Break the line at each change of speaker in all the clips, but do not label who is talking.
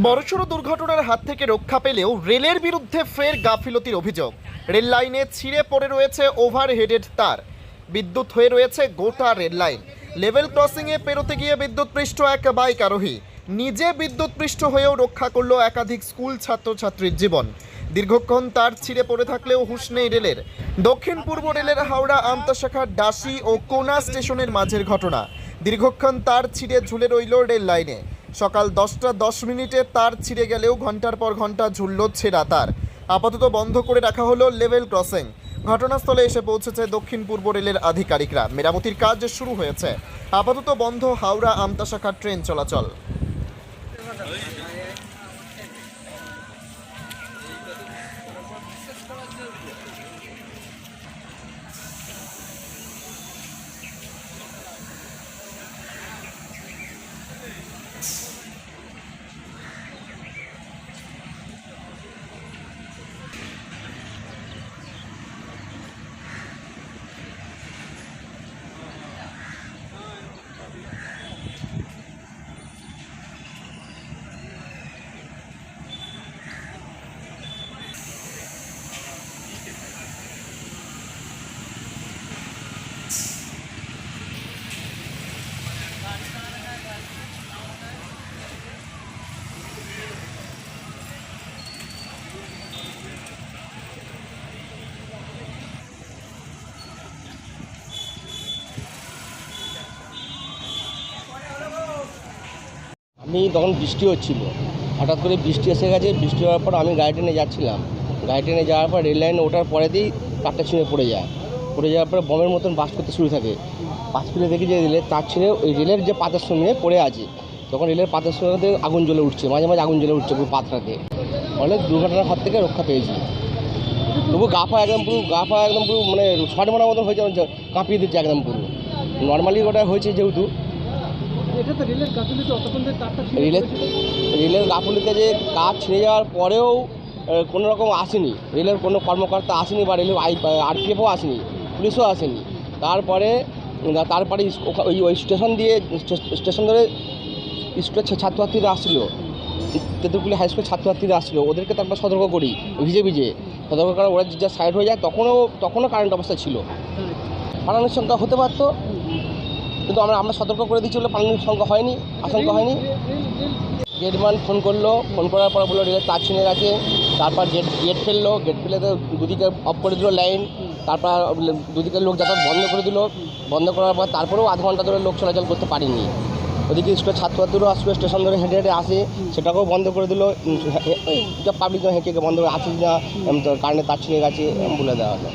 বড়সড় দুর্ঘটনার হাত থেকে রক্ষা পেলেও রেলের বিরুদ্ধে ফের গাফিলতির অভিযোগ। রেল লাইনে ছিঁড়ে পড়ে রয়েছে ওভারহেডেড তার। বিদ্যুৎ হয়ে রয়েছে গোটা রেল লাইন। লেভেল ক্রসিংয়ে পেরোতে গিয়ে বিদ্যুৎ পৃষ্ঠ এক বাইক আরোহী। নিজে বিদ্যুৎ পৃষ্ঠ হয়েও রক্ষা করল একাধিক স্কুল ছাত্রছাত্রীর জীবন। দীর্ঘক্ষণ তার ছিঁড়ে পড়ে থাকলেও হুঁশ নেই রেলের। দক্ষিণ পূর্ব রেলের হাওড়া আমতা শাখার ডাসি ও কোনা স্টেশনের মাঝের ঘটনা। দীর্ঘক্ষণ তার ছিঁড়ে ঝুলে রইল রেল লাইনে। সকাল দশটা দশ মিনিটে তার ছিঁড়ে গেলেও ঘণ্টার পর ঘণ্টা ঝুলল ছেঁড়া তার। আপাতত বন্ধ করে রাখা হলো লেভেল ক্রসিং। ঘটনাস্থলে এসে পৌঁছেছে দক্ষিণ পূর্ব রেলের আধিকারিকরা। মেরামতির কাজ শুরু হয়েছে। আপাতত বন্ধ হাওড়া আমতা শাখার ট্রেন চলাচল।
আমি তখন বৃষ্টি হচ্ছিল। হঠাৎ করে বৃষ্টি এসে গেছে, বৃষ্টি হওয়ার পর আমি গাড়ি ট্রেনে যাচ্ছিলাম। গাড়ি ট্রেনে যাওয়ার পর রেল লাইনে ওঠার পরেতেই তারটা ছিঁড়ে পড়ে যায়। পড়ে যাওয়ার পরে বমের মতন বাস করতে শুরু থাকে। বাস ফিরে দেখি যে রেলের তার ছিঁড়ে ওই রেলের যে পাতার সঙ্গে পড়ে আছে, তখন রেলের পাতার সঙ্গে আগুন জ্বলে উঠছে, মাঝে মাঝে আগুন জ্বলে উঠছে পুরো পাতটাতে। অনেক দুর্ঘটনার হাত থেকে রক্ষা পেয়েছি। তবু গা পা একদম পুরো, গা পা একদম পুরো মানে শর্ট মারার মতন হয়েছে, কাঁপিয়ে দিচ্ছে একদম পুরো। নর্মালি ওটা হয়েছে যেহেতু
রেলের গাফিলতি
রেলের যে কাজ ছিঁড়ে যাওয়ার পরেও কোনো রকম আসেনি। রেলের কোনো কর্মকর্তা আসেনি বা রেলের আই আরপিএফও আসেনি পুলিশও আসেনি। তারপরে তারপরে ওই ওই স্টেশন দিয়ে স্টেশন ধরে স্কুলের ছাত্রছাত্রীরা আসছিল। তেঁতুলকুলি হাই স্কুলের ছাত্রছাত্রীরা আসছিল। ওদেরকে তারপর সতর্ক করি ভিজে ভিজে। সতর্ক করে ওরা যা সাইড হয়ে যায় তখনও তখনও কারেন্ট অবস্থা ছিল।
হ্যাঁ।
পালানোর সংখ্যা হতে পারতো কিন্তু আমরা আমরা সতর্ক করে দিচ্ছি বলে পালানোর সংখ্যা হয়নি, আশঙ্কা হয়নি। গেটম্যান ফোন করল ফোন করার পর বলল রেলের তার ছিঁড়ে গেছে। তারপর গেট গেট ফেলল গেট ফেলে তো দুদিকে অফ করে দিল লাইন তারপর দুদিকে লোক যাতায়াত বন্ধ করে দিল। বন্ধ করার পর তারপরেও আধ ঘণ্টা ধরে লোক চলাচল করতে পারেনি। ওদিকে স্কুলের ছাত্রছাত্রীরাও আসবে স্টেশন ধরে হেঁটে হেঁটে আসে। সেটাকেও বন্ধ করে দিল। পাবলিক হেঁটে হেঁটে বন্ধ করে আসে না কারেন্টের তার ছিঁড়ে গেছে বলে দেওয়া হলো।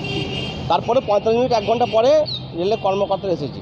তারপরে পঁয়তাল্লিশ মিনিট, এক ঘণ্টা পরে রেলের কর্মকর্তারা এসেছে।